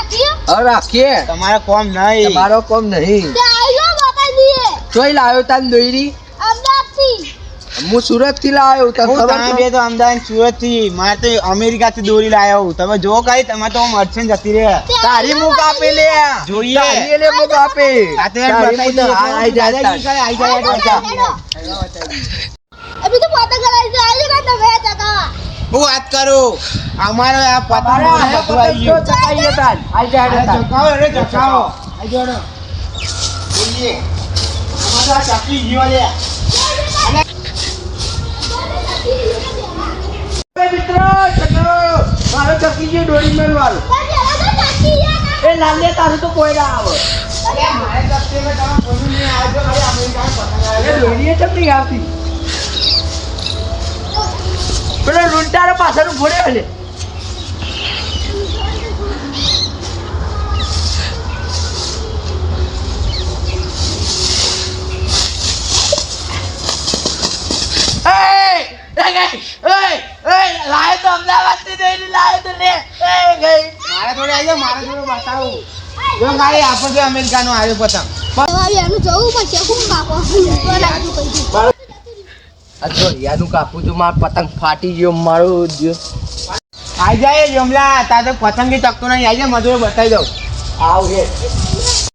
રાખીએ? હવે રાખીએ. તમારો કોમ નહીં. તમારો કોમ નહીં. આવ્યો બાપા દીએ જોઈ લાવ્યો તાન દોયરી? અમદાવાદથી. હું સુરતથી લાવ્યો તને હું ખબર? બે તો અમદાવાદ સુરતથી મારે તો અમેરિકા થી દોરી લાવ્યો હું. તમે જો કઈ તમે તો મરશે જતી રહે. તારી મુક આપે લે. જોઈએ. તારી લે મુક આપે. આ તો દો. આ આઈ જાય આઈ જાય હેડો, હેડો. હેડો. અભી તો પતંગ કરાવી છે આવી જતા તમે ચકાવા હું વાત કરું અમારો આ પતંગ આવી ગયું. ચકાઈએ તાન. આઈ જાડે ચકાવો રે ચકાવો આઈ જાઓ બોલીએ. અમારા ચકી ગયો લે. મિત્રો ચકાવો. મારો ચકી ગયો દોરી મેલવાળો એ લાલે તારું તો કોઈ ના આવે મારે ચકતી એટલે તમે બોલ્યું નહીં, આવજો ખાલી અમેરિકાનો પતંગ એ આવ્યો. દોરી ચમ નહીં આવતી પેલો રૂંટારો પાછળ ઘોડે લે. મારે થોડી આવી મારે થોડું બતાવું. જો આપણે જો અમેરિકાનો આવ્યો પતંગ. એનું જવું પડશે. હું કાપો તો લાગતું કાપું છું માર પતંગ ફાટી ગયો મારું દિયો આઈ જાય જમલા તારે તો પતંગી ચકતો નહીં આવી જાય મજૂર બતાવી દઉં. આવ